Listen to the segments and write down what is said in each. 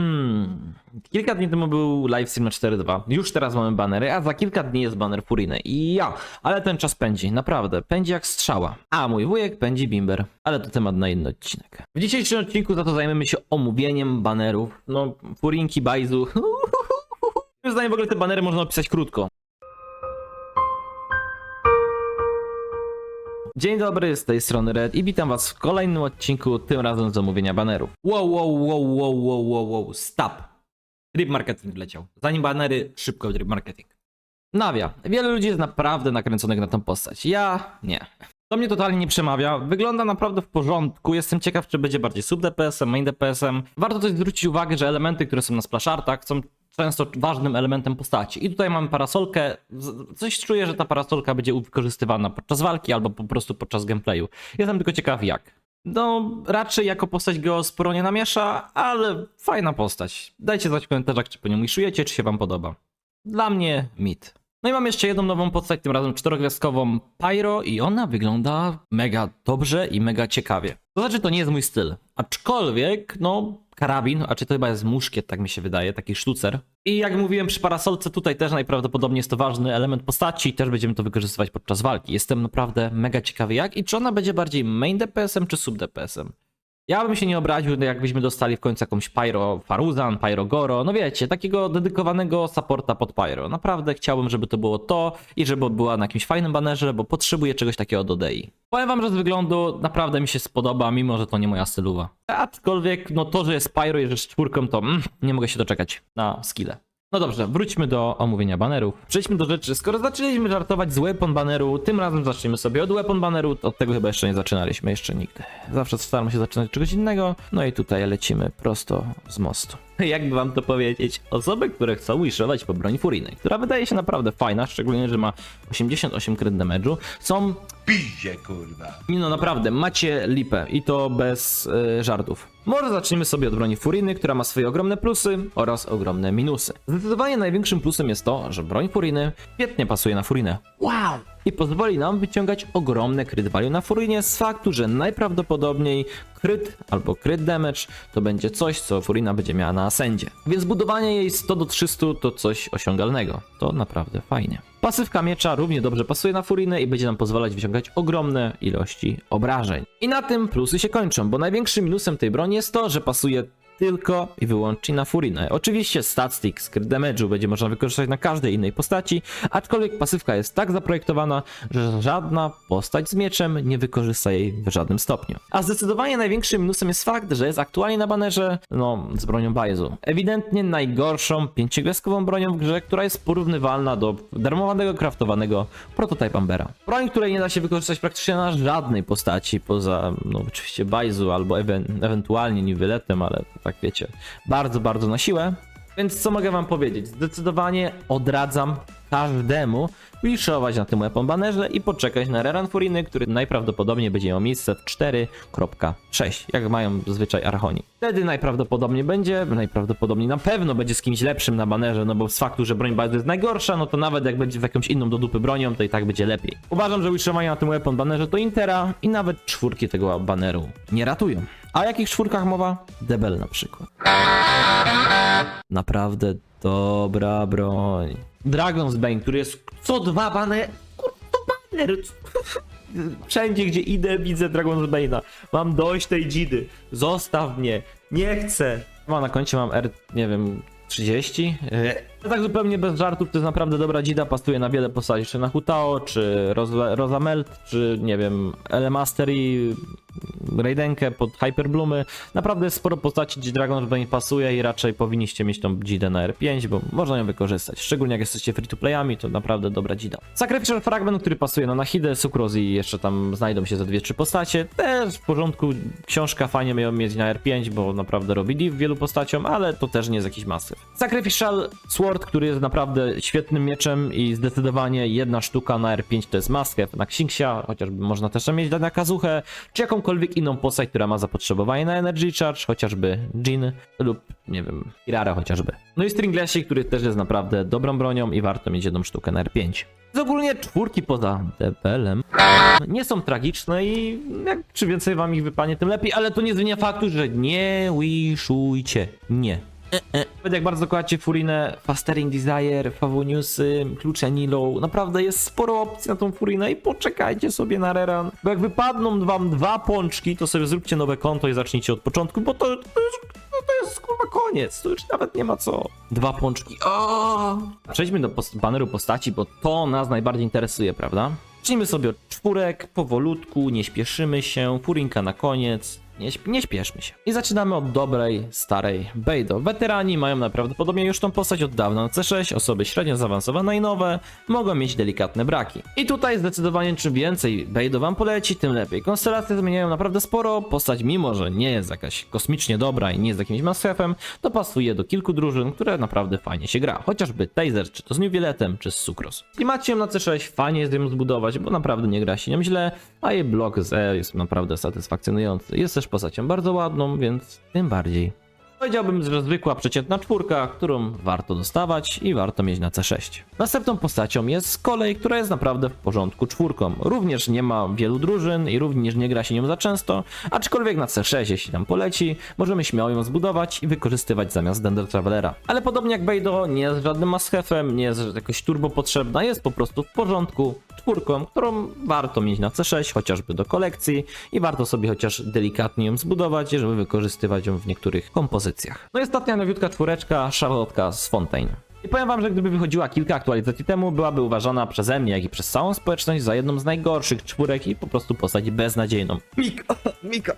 Hmm. Kilka dni temu był live stream na 4.2. Już teraz mamy banery, a za kilka dni jest baner Furiny. I ja, ale ten czas pędzi, naprawdę, pędzi jak strzała. A mój wujek pędzi bimber. Ale to temat na inny odcinek. W dzisiejszym odcinku za to zajmiemy się omówieniem banerów. No, Furinki, Bajzu. Moim zdaniem w ogóle te banery można opisać krótko. Dzień dobry, z tej strony Red i witam was w kolejnym odcinku, tym razem z omówienia banerów. Wow, wow, wow, wow, wow, wow, wow, stop. Drip marketing wleciał. Zanim banery, szybko drip marketing. Nawia. Wiele ludzi jest naprawdę nakręconych na tą postać. Ja nie. To mnie totalnie nie przemawia. Wygląda naprawdę w porządku. Jestem ciekaw, czy będzie bardziej sub DPS-em, main DPS-em. Warto też zwrócić uwagę, że elementy, które są na splashartach są często ważnym elementem postaci. I tutaj mamy parasolkę. Coś czuję, że ta parasolka będzie wykorzystywana podczas walki albo po prostu podczas gameplayu. Jestem tylko ciekaw jak. No, raczej jako postać go sporo nie namiesza, ale fajna postać. Dajcie znać w komentarzach, czy po nią miszujecie, czy się wam podoba. Dla mnie mit. No i mam jeszcze jedną nową postać, tym razem czterogwiazdkową Pyro i ona wygląda mega dobrze i mega ciekawie. To znaczy, to nie jest mój styl. Aczkolwiek, no, karabin, a czy to chyba jest muszkiet, tak mi się wydaje, taki sztucer. I jak mówiłem przy parasolce, tutaj też najprawdopodobniej jest to ważny element postaci i też będziemy to wykorzystywać podczas walki. Jestem naprawdę mega ciekawy jak i czy ona będzie bardziej main DPS-em czy sub DPS-em. Ja bym się nie obraził, jakbyśmy dostali w końcu jakąś Pyro Faruzan, Pyro Goro, no wiecie, takiego dedykowanego supporta pod Pyro. Naprawdę chciałbym, żeby to było to i żeby była na jakimś fajnym banerze, bo potrzebuję czegoś takiego do DEI. Powiem wam, że z wyglądu naprawdę mi się spodoba, mimo że to nie moja stylowa. Aczkolwiek, no to, że jest Pyro i że z czwórką, to mm, nie mogę się doczekać na skille. No dobrze, wróćmy do omówienia banerów. Przejdźmy do rzeczy. Skoro zaczęliśmy żartować z weapon baneru, tym razem zaczniemy sobie od weapon baneru. Od tego chyba jeszcze nie zaczynaliśmy, jeszcze nigdy. Zawsze staramy się zaczynać od czegoś innego. No i tutaj lecimy prosto z mostu. Jakby wam to powiedzieć, osoby, które chcą wishować po broni furyjnej, która wydaje się naprawdę fajna, szczególnie, że ma 88 crit damage'u, są Piździe, kurwa. no naprawdę, macie lipę i to bez y, żartów. Może zaczniemy sobie od broni Furyny, która ma swoje ogromne plusy oraz ogromne minusy. Zdecydowanie największym plusem jest to, że broń Furyny świetnie pasuje na Furynę. Wow! I pozwoli nam wyciągać ogromne crit value na Furynie z faktu, że najprawdopodobniej crit albo crit damage to będzie coś, co Furyna będzie miała na Ascendzie. Więc budowanie jej 100 do 300 to coś osiągalnego. To naprawdę fajnie. Pasywka miecza równie dobrze pasuje na Furinę i będzie nam pozwalać wyciągać ogromne ilości obrażeń. I na tym plusy się kończą, bo największym minusem tej broni jest to, że pasuje tylko i wyłącznie na Furinę. Oczywiście statstick z damage'u będzie można wykorzystać na każdej innej postaci, aczkolwiek pasywka jest tak zaprojektowana, że żadna postać z mieczem nie wykorzysta jej w żadnym stopniu. A zdecydowanie największym minusem jest fakt, że jest aktualnie na banerze, no, z bronią Bajzu. Ewidentnie najgorszą pięciogwiazdkową bronią w grze, która jest porównywalna do darmowanego, craftowanego prototype Ambera. Broń, której nie da się wykorzystać praktycznie na żadnej postaci, poza, no, oczywiście Bajzu albo ewen ewentualnie Niwiletem, ale tak wiecie, bardzo, bardzo na siłę. Więc co mogę wam powiedzieć? Zdecydowanie odradzam każdemu wishować na tym weapon bannerze i poczekać na Reran Furiny, który najprawdopodobniej będzie miał miejsce w 4.6, jak mają zazwyczaj Archoni. Wtedy najprawdopodobniej będzie, najprawdopodobniej na pewno będzie z kimś lepszym na banerze, no bo z faktu, że broń bardzo jest najgorsza, no to nawet jak będzie w jakąś inną do dupy bronią, to i tak będzie lepiej. Uważam, że wishowanie na tym weapon bannerze to Intera i nawet czwórki tego baneru nie ratują. A o jakich czwórkach mowa? Debel na przykład. Naprawdę dobra broń. Dragon's Bane, który jest co dwa bane... Kurwa, to baner! Wszędzie, gdzie idę, widzę Dragon's Bane'a. Mam dość tej dzidy. Zostaw mnie. Nie chcę. Mam na koncie mam R, nie wiem, 30. Tak zupełnie bez żartów, to jest naprawdę dobra dzida, pasuje na wiele postaci, czy na Hutao, czy Rosa- Rosamelt, czy nie wiem, Elemaster i Raidenkę pod Hyperbloomy. Naprawdę jest sporo postaci, gdzie Dragon Bane pasuje i raczej powinniście mieć tą dzidę na R5, bo można ją wykorzystać. Szczególnie jak jesteście free to playami, to naprawdę dobra dzida. Sacrificial Fragment, który pasuje na Nahidę, Sucrose i jeszcze tam znajdą się ze dwie, trzy postacie. Też w porządku, książka fajnie ją mieć na R5, bo naprawdę robi div wielu postaciom, ale to też nie jest jakiś masyw. Sacrificial Sword, który jest naprawdę świetnym mieczem i zdecydowanie jedna sztuka na R5 to jest maskę na Xingxia, chociażby można też mieć na Kazuchę, czy jakąkolwiek inną postać, która ma zapotrzebowanie na Energy Charge, chociażby Jin lub, nie wiem, Irara chociażby. No i Stringlessi, który też jest naprawdę dobrą bronią i warto mieć jedną sztukę na R5. Z ogólnie czwórki poza DPL-em nie są tragiczne i jak czy więcej wam ich wypanie, tym lepiej, ale to nie zmienia faktu, że nie wishujcie. Nie. Nawet jak bardzo kochacie Furinę, Fastering Desire, Fawu Newsy, Klucze Nilo, naprawdę jest sporo opcji na tą Furinę i poczekajcie sobie na Reran, bo jak wypadną wam dwa pączki, to sobie zróbcie nowe konto i zacznijcie od początku, bo to, to, już, no to jest kurwa koniec, to już nawet nie ma co. Dwa pączki, o! Przejdźmy do post- baneru postaci, bo to nas najbardziej interesuje, prawda? Zacznijmy sobie od czwórek, powolutku, nie śpieszymy się, Furinka na koniec, nie, nie śpieszmy się. I zaczynamy od dobrej, starej Bejdo. Weterani mają najprawdopodobniej już tą postać od dawna na C6, osoby średnio zaawansowane i nowe mogą mieć delikatne braki. I tutaj zdecydowanie czym więcej Bejdo wam poleci, tym lepiej. Konstelacje zmieniają naprawdę sporo, postać mimo, że nie jest jakaś kosmicznie dobra i nie jest jakimś massefem, to pasuje do kilku drużyn, które naprawdę fajnie się gra. Chociażby Taser, czy to z New Violetem, czy z Sucros. Jeśli macie ją na C6, fajnie jest ją zbudować, bo naprawdę nie gra się nią źle, a jej blok z E jest naprawdę satysfakcjonujący. Jest też postacią bardzo ładną, więc tym bardziej. Powiedziałbym, że zwykła przeciętna czwórka, którą warto dostawać i warto mieć na C6. Następną postacią jest z kolei, która jest naprawdę w porządku czwórką. Również nie ma wielu drużyn i również nie gra się nią za często, aczkolwiek na C6, jeśli tam poleci, możemy śmiało ją zbudować i wykorzystywać zamiast Dender Travelera. Ale podobnie jak Bejdo, nie jest żadnym maschefem, nie jest jakoś turbo potrzebna, jest po prostu w porządku czwórką, którą warto mieć na C6, chociażby do kolekcji i warto sobie chociaż delikatnie ją zbudować, żeby wykorzystywać ją w niektórych kompozycjach. No i ostatnia nowiutka czwóreczka, Charlotka z Fontaine. I powiem wam, że gdyby wychodziła kilka aktualizacji temu, byłaby uważana przeze mnie, jak i przez całą społeczność za jedną z najgorszych czwórek i po prostu postać beznadziejną. Mika, Mika.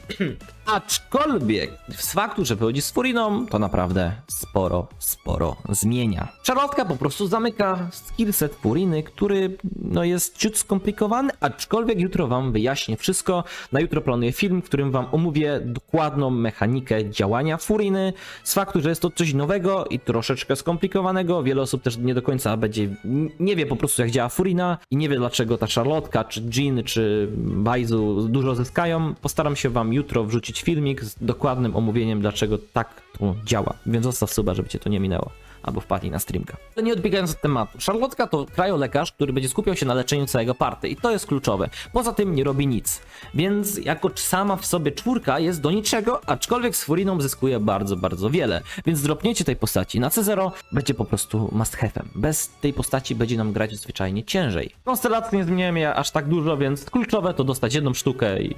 Aczkolwiek z faktu, że wychodzi z Furiną, to naprawdę sporo, sporo zmienia. Charlotka po prostu zamyka skillset Furiny, który no, jest ciut skomplikowany, aczkolwiek jutro wam wyjaśnię wszystko. Na jutro planuję film, w którym wam omówię dokładną mechanikę działania Furiny. Z faktu, że jest to coś nowego i troszeczkę skomplikowanego, wiele osób też nie do końca będzie, nie wie po prostu jak działa Furina i nie wie dlaczego ta Charlotka, czy Jean, czy Baizu dużo zyskają. Postaram się wam jutro wrzucić filmik z dokładnym omówieniem, dlaczego tak to działa. Więc zostaw suba, żeby cię to nie minęło. Albo wpadnij na streamka. Nie odbiegając od tematu. Charlotka to krajolekarz, który będzie skupiał się na leczeniu całego party i to jest kluczowe. Poza tym nie robi nic. Więc jako sama w sobie czwórka jest do niczego, aczkolwiek z Furiną zyskuje bardzo, bardzo wiele. Więc dropnięcie tej postaci na C0 będzie po prostu must have'em. Bez tej postaci będzie nam grać zwyczajnie ciężej. Konstelacje nie zmieniają je aż tak dużo, więc kluczowe to dostać jedną sztukę i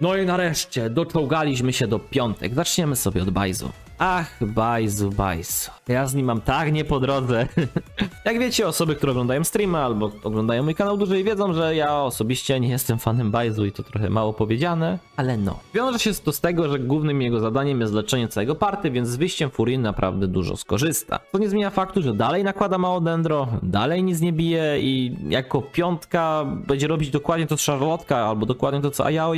No i nareszcie doczołgaliśmy się do piątek. Zaczniemy sobie od Bajzu. Ach, Bajzu, Bajzu. Ja z nim mam tak nie po drodze. Jak wiecie, osoby, które oglądają streamy albo oglądają mój kanał dłużej, wiedzą, że ja osobiście nie jestem fanem Bajzu i to trochę mało powiedziane, ale no. Wiąże się to z tego, że głównym jego zadaniem jest leczenie całego party, więc z wyjściem Furii naprawdę dużo skorzysta. To nie zmienia faktu, że dalej nakłada mało dendro, dalej nic nie bije i jako piątka będzie robić dokładnie to co Charlotka albo dokładnie to co Ayao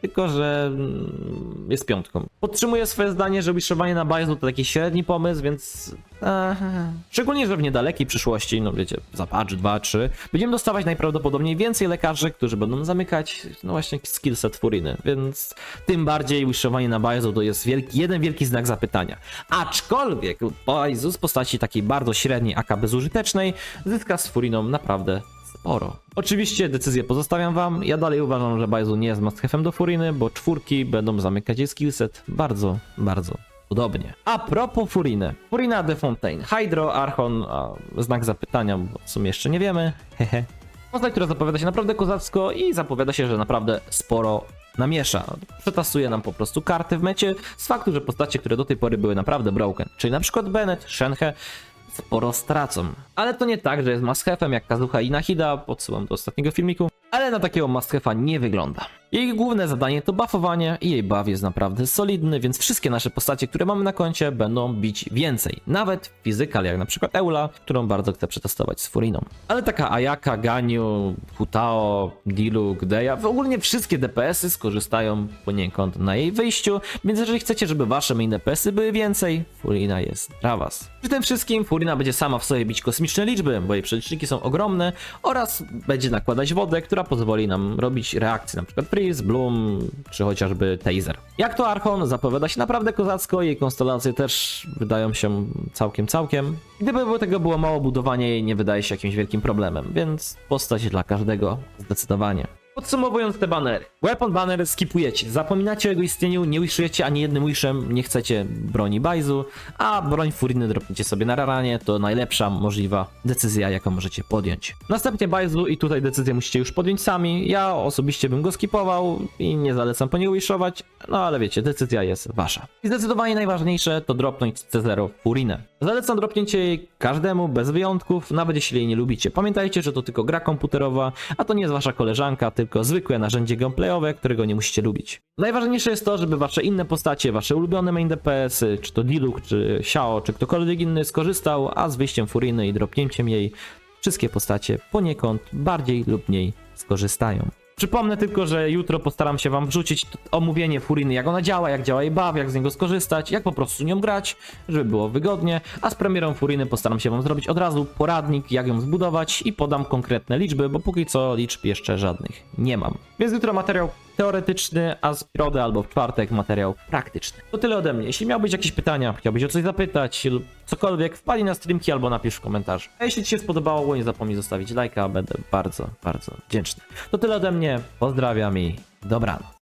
Tylko że mm, jest piątką. Podtrzymuję swoje zdanie, że wiszowanie na Bajzu to taki średni pomysł, więc Aha. Szczególnie, że w niedalekiej przyszłości, no wiecie, za patch 2, 3, będziemy dostawać najprawdopodobniej więcej lekarzy, którzy będą zamykać, no właśnie, skillset Furiny, więc tym bardziej wishowanie na Bajzu to jest wielki, jeden wielki znak zapytania. Aczkolwiek Bajzu z postaci takiej bardzo średniej, aka bezużytecznej, zyska z Furiną naprawdę sporo. Oczywiście decyzję pozostawiam wam. Ja dalej uważam, że Bajzu nie jest must do Furiny, bo czwórki będą zamykać jej skillset bardzo, bardzo podobnie. A propos Furiny. Furina de Fontaine. Hydro, Archon, znak zapytania, bo w sumie jeszcze nie wiemy. Hehe. Postać, która zapowiada się naprawdę kozacko i zapowiada się, że naprawdę sporo namiesza. Przetasuje nam po prostu karty w mecie z faktu, że postacie, które do tej pory były naprawdę broken, czyli na przykład Bennett, Shenhe, sporo stracą. Ale to nie tak, że jest maskhefem jak Kazuha i Nahida, podsyłam do ostatniego filmiku, ale na takiego maskefa nie wygląda. Jej główne zadanie to buffowanie i jej buff jest naprawdę solidny, więc wszystkie nasze postacie, które mamy na koncie będą bić więcej. Nawet fizykal, jak na przykład Eula, którą bardzo chcę przetestować z Furiną. Ale taka Ayaka, Ganyu, Hutao, Dilu, Gdeja, w ogóle wszystkie DPS-y skorzystają poniekąd na jej wyjściu, więc jeżeli chcecie, żeby wasze main DPS-y były więcej, Furina jest dla was. Przy tym wszystkim Furina będzie sama w sobie bić kosmiczne liczby, bo jej przeliczniki są ogromne oraz będzie nakładać wodę, która pozwoli nam robić reakcje, na przykład Freeze, Bloom, czy chociażby Taser. Jak to Archon zapowiada się naprawdę kozacko, jej konstelacje też wydają się całkiem, całkiem. Gdyby tego było mało, budowanie jej nie wydaje się jakimś wielkim problemem, więc postać dla każdego zdecydowanie. Podsumowując te banery. Weapon banner skipujecie, zapominacie o jego istnieniu, nie wishujecie ani jednym wishem, nie chcecie broni Bajzu, a broń Furiny dropniecie sobie na raranie, to najlepsza możliwa decyzja, jaką możecie podjąć. Następnie Bajzu i tutaj decyzję musicie już podjąć sami, ja osobiście bym go skipował i nie zalecam po niego wishować, no ale wiecie, decyzja jest wasza. I zdecydowanie najważniejsze to dropnąć C0 Furinę. Zalecam dropnięcie jej każdemu, bez wyjątków, nawet jeśli jej nie lubicie. Pamiętajcie, że to tylko gra komputerowa, a to nie jest wasza koleżanka, tylko zwykłe narzędzie gameplayowe, którego nie musicie lubić. Najważniejsze jest to, żeby wasze inne postacie, wasze ulubione main DPS-y, czy to Diluc, czy Xiao, czy ktokolwiek inny skorzystał, a z wyjściem Furiny i dropnięciem jej wszystkie postacie poniekąd bardziej lub mniej skorzystają. Przypomnę tylko, że jutro postaram się wam wrzucić omówienie Furiny, jak ona działa, jak działa jej buff, jak z niego skorzystać, jak po prostu nią grać, żeby było wygodnie, a z premierą Furiny postaram się wam zrobić od razu poradnik, jak ją zbudować i podam konkretne liczby, bo póki co liczb jeszcze żadnych nie mam. Więc jutro materiał teoretyczny, a z środę albo w czwartek materiał praktyczny. To tyle ode mnie. Jeśli miałbyś jakieś pytania, chciałbyś o coś zapytać lub cokolwiek, wpadnij na streamki albo napisz w komentarzu. A jeśli Ci się spodobało, nie zapomnij zostawić lajka, będę bardzo, bardzo wdzięczny. To tyle ode mnie, pozdrawiam i dobranoc.